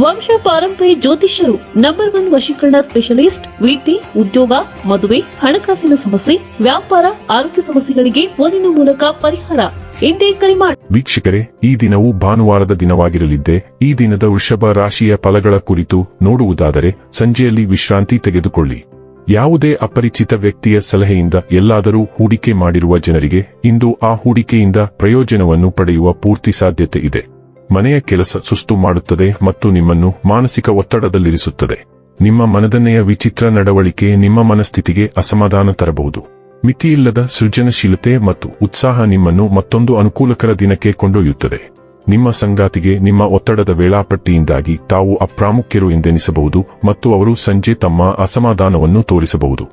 ವಂಶ ಪಾರಂಪರ್ಯ ಜ್ಯೋತಿಷ್ಯರು ನಂಬರ್ ಒನ್ ವಶೀಕರಣ ಸ್ಪೆಷಲಿಸ್ಟ್ ವೃತ್ತಿ ಉದ್ಯೋಗ, ಮದುವೆ, ಹಣಕಾಸಿನ ಸಮಸ್ಯೆ, ವ್ಯಾಪಾರ, ಆರೋಗ್ಯ ಸಮಸ್ಯೆಗಳಿಗೆ ಫೋನಿನ ಮೂಲಕ ಪರಿಹಾರ. ಎಂದೇ ಕರೆ ಮಾಡಿ ವೀಕ್ಷಕರೇ, ಈ ದಿನವು ಭಾನುವಾರದ ದಿನವಾಗಿರಲಿದ್ದೆ, ಈ ದಿನದ ವೃಷಭ ರಾಶಿಯ ಫಲಗಳ ಕುರಿತು ನೋಡುವುದಾದರೆ ಸಂಜೆಯಲ್ಲಿ ವಿಶ್ರಾಂತಿ ತೆಗೆದುಕೊಳ್ಳಿ. ಯಾವುದೇ ಅಪರಿಚಿತ ವ್ಯಕ್ತಿಯ ಸಲಹೆಯಿಂದ ಎಲ್ಲಾದರೂ ಹೂಡಿಕೆ ಮಾಡಿರುವ ಜನರಿಗೆ ಇಂದು ಆ ಹೂಡಿಕೆಯಿಂದ ಪ್ರಯೋಜನವನ್ನು ಪಡೆಯುವ ಪೂರ್ತಿ ಸಾಧ್ಯತೆ ಇದೆ. ಮನೆಯ ಕೆಲಸ ಸುಸ್ತು ಮಾಡುತ್ತದೆ ಮತ್ತು ನಿಮ್ಮನ್ನು ಮಾನಸಿಕ ಒತ್ತಡದಲ್ಲಿರಿಸುತ್ತದೆ. ನಿಮ್ಮ ಮನದನ್ನೆಯ ವಿಚಿತ್ರ ನಡವಳಿಕೆ ನಿಮ್ಮ ಮನಸ್ಥಿತಿಗೆ ಅಸಮಾಧಾನ ತರಬಹುದು. ಮಿತಿಯಿಲ್ಲದ ಸೃಜನಶೀಲತೆ ಮತ್ತು ಉತ್ಸಾಹ ನಿಮ್ಮನ್ನು ಮತ್ತೊಂದು ಅನುಕೂಲಕರ ದಿನಕ್ಕೆ ಕೊಂಡೊಯ್ಯುತ್ತದೆ. ನಿಮ್ಮ ಸಂಗಾತಿಗೆ ನಿಮ್ಮ ಒತ್ತಡದ ವೇಳಾಪಟ್ಟಿಯಿಂದಾಗಿ ತಾವು ಅಪ್ರಾಮುಖ್ಯರು ಎಂದೆನಿಸಬಹುದು ಮತ್ತು ಅವರು ಸಂಜೆ ತಮ್ಮ ಅಸಮಾಧಾನವನ್ನು ತೋರಿಸಬಹುದು.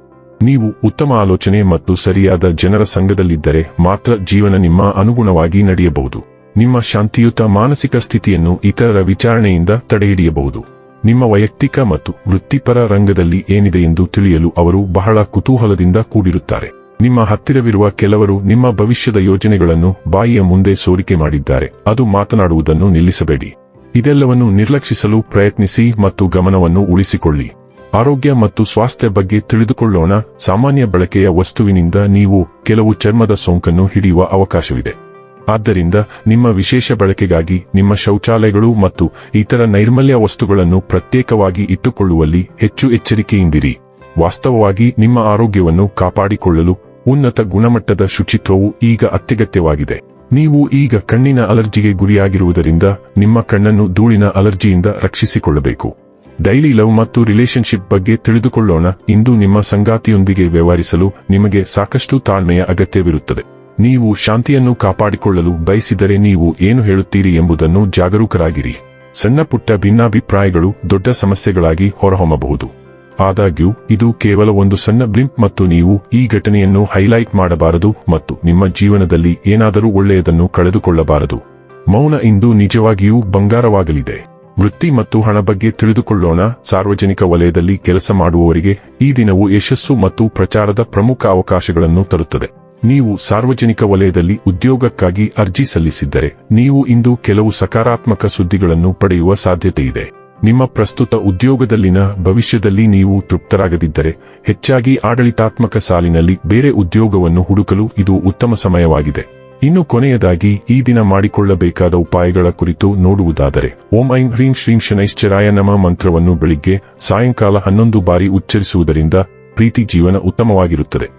ನೀವು ಉತ್ತಮ ಆಲೋಚನೆ ಮತ್ತು ಸರಿಯಾದ ಜನರ ಸಂಘದಲ್ಲಿದ್ದರೆ ಮಾತ್ರ ಜೀವನ ನಿಮ್ಮ ಅನುಗುಣವಾಗಿ ನಡೆಯಬಹುದು. ನಿಮ್ಮ ಶಾಂತಿಯುತ ಮಾನಸಿಕ ಸ್ಥಿತಿಯನ್ನು ಇತರರ ವಿಚಾರಣೆಯಿಂದ ತಡೆಹಿಡಿಯಬಹುದು. ನಿಮ್ಮ ವೈಯಕ್ತಿಕ ಮತ್ತು ವೃತ್ತಿಪರ ರಂಗದಲ್ಲಿ ಏನಿದೆ ಎಂದು ತಿಳಿಯಲು ಅವರು ಬಹಳ ಕುತೂಹಲದಿಂದ ಕೂಡಿರುತ್ತಾರೆ. ನಿಮ್ಮ ಹತ್ತಿರವಿರುವ ಕೆಲವರು ನಿಮ್ಮ ಭವಿಷ್ಯದ ಯೋಜನೆಗಳನ್ನು ಬಾಯಿಯ ಮುಂದೆ ಸೋರಿಕೆ ಮಾಡಿದ್ದಾರೆ. ಅದು ಮಾತನಾಡುವುದನ್ನು ನಿಲ್ಲಿಸಬೇಡಿ. ಇದೆಲ್ಲವನ್ನು ನಿರ್ಲಕ್ಷಿಸಲು ಪ್ರಯತ್ನಿಸಿ ಮತ್ತು ಗಮನವನ್ನು ಉಳಿಸಿಕೊಳ್ಳಿ. ಆರೋಗ್ಯ ಮತ್ತು ಸ್ವಾಸ್ಥ್ಯ ಬಗ್ಗೆ ತಿಳಿದುಕೊಳ್ಳೋಣ. ಸಾಮಾನ್ಯ ಬಳಕೆಯ ವಸ್ತುವಿನಿಂದ ನೀವು ಕೆಲವು ಚರ್ಮದ ಸೋಂಕನ್ನು ಹಿಡಿಯುವ ಅವಕಾಶವಿದೆ. ಆದ್ದರಿಂದ ನಿಮ್ಮ ವಿಶೇಷ ಬಳಕೆಗಾಗಿ ನಿಮ್ಮ ಶೌಚಾಲಯಗಳು ಮತ್ತು ಇತರ ನೈರ್ಮಲ್ಯ ವಸ್ತುಗಳನ್ನು ಪ್ರತ್ಯೇಕವಾಗಿ ಇಟ್ಟುಕೊಳ್ಳುವಲ್ಲಿ ಹೆಚ್ಚು ಎಚ್ಚರಿಕೆಯಿಂದಿರಿ. ವಾಸ್ತವವಾಗಿ ನಿಮ್ಮ ಆರೋಗ್ಯವನ್ನು ಕಾಪಾಡಿಕೊಳ್ಳಲು ಉನ್ನತ ಗುಣಮಟ್ಟದ ಶುಚಿತ್ವವು ಈಗ ಅತ್ಯಗತ್ಯವಾಗಿದೆ. ನೀವು ಈಗ ಕಣ್ಣಿನ ಅಲರ್ಜಿಗೆ ಗುರಿಯಾಗಿರುವುದರಿಂದ ನಿಮ್ಮ ಕಣ್ಣನ್ನು ಧೂಳಿನ ಅಲರ್ಜಿಯಿಂದ ರಕ್ಷಿಸಿಕೊಳ್ಳಬೇಕು. ಡೈಲಿ ಲವ್ ಮತ್ತು ರಿಲೇಶನ್ಶಿಪ್ ಬಗ್ಗೆ ತಿಳಿದುಕೊಳ್ಳೋಣ. ಇಂದು ನಿಮ್ಮ ಸಂಗಾತಿಯೊಂದಿಗೆ ವ್ಯವಹರಿಸಲು ನಿಮಗೆ ಸಾಕಷ್ಟು ತಾಳ್ಮೆಯ ಅಗತ್ಯವಿರುತ್ತದೆ. ನೀವು ಶಾಂತಿಯನ್ನು ಕಾಪಾಡಿಕೊಳ್ಳಲು ಬಯಸಿದರೆ ನೀವು ಏನು ಹೇಳುತ್ತೀರಿ ಎಂಬುದನ್ನು ಜಾಗರೂಕರಾಗಿರಿ. ಸಣ್ಣ ಪುಟ್ಟ ಭಿನ್ನಾಭಿಪ್ರಾಯಗಳು ದೊಡ್ಡ ಸಮಸ್ಯೆಗಳಾಗಿ ಹೊರಹೊಮ್ಮಬಹುದು. ಆದಾಗ್ಯೂ, ಇದು ಕೇವಲ ಒಂದು ಸಣ್ಣ ಬ್ಲಿಂಪ್ ಮತ್ತು ನೀವು ಈ ಘಟನೆಯನ್ನು ಹೈಲೈಟ್ ಮಾಡಬಾರದು ಮತ್ತು ನಿಮ್ಮ ಜೀವನದಲ್ಲಿ ಏನಾದರೂ ಒಳ್ಳೆಯದನ್ನು ಕಳೆದುಕೊಳ್ಳಬಾರದು. ಮೌನ ಇಂದು ನಿಜವಾಗಿಯೂ ಬಂಗಾರವಾಗಲಿದೆ. ವೃತ್ತಿ ಮತ್ತು ಹಣ ಬಗ್ಗೆ ತಿಳಿದುಕೊಳ್ಳೋಣ. ಸಾರ್ವಜನಿಕ ವಲಯದಲ್ಲಿ ಕೆಲಸ ಮಾಡುವವರಿಗೆ ಈ ದಿನವು ಯಶಸ್ಸು ಮತ್ತು ಪ್ರಚಾರದ ಪ್ರಮುಖ ಅವಕಾಶಗಳನ್ನು ತರುತ್ತದೆ. ನೀವು ಸಾರ್ವಜನಿಕ ವಲಯದಲ್ಲಿ ಉದ್ಯೋಗಕ್ಕಾಗಿ ಅರ್ಜಿ ಸಲ್ಲಿಸಿದ್ದರೆ ನೀವು ಇಂದು ಕೆಲವು ಸಕಾರಾತ್ಮಕ ಸುದ್ದಿಗಳನ್ನು ಪಡೆಯುವ ಸಾಧ್ಯತೆಯಿದೆ. ನಿಮ್ಮ ಪ್ರಸ್ತುತ ಉದ್ಯೋಗದಲ್ಲಿನ ಭವಿಷ್ಯದಲ್ಲಿ ನೀವು ತೃಪ್ತರಾಗದಿದ್ದರೆ ಹೆಚ್ಚಾಗಿ ಆಡಳಿತಾತ್ಮಕ ಸಾಲಿನಲ್ಲಿ ಬೇರೆ ಉದ್ಯೋಗವನ್ನು ಹುಡುಕಲು ಇದು ಉತ್ತಮ ಸಮಯವಾಗಿದೆ. ಇನ್ನು ಕೊನೆಯದಾಗಿ ಈ ದಿನ ಮಾಡಿಕೊಳ್ಳಬೇಕಾದ ಉಪಾಯಗಳ ಕುರಿತು ನೋಡುವುದಾದರೆ, ಓಂ ಐಂ ಹ್ರೀಂ ಶ್ರೀಂ ಶನೈಶ್ಚರಾಯ ನಮ ಮಂತ್ರವನ್ನು ಬೆಳಿಗ್ಗೆ ಸಾಯಂಕಾಲ ಹನ್ನೊಂದು ಬಾರಿ ಉಚ್ಚರಿಸುವುದರಿಂದ ಪ್ರೀತಿ ಜೀವನ ಉತ್ತಮವಾಗಿರುತ್ತದೆ.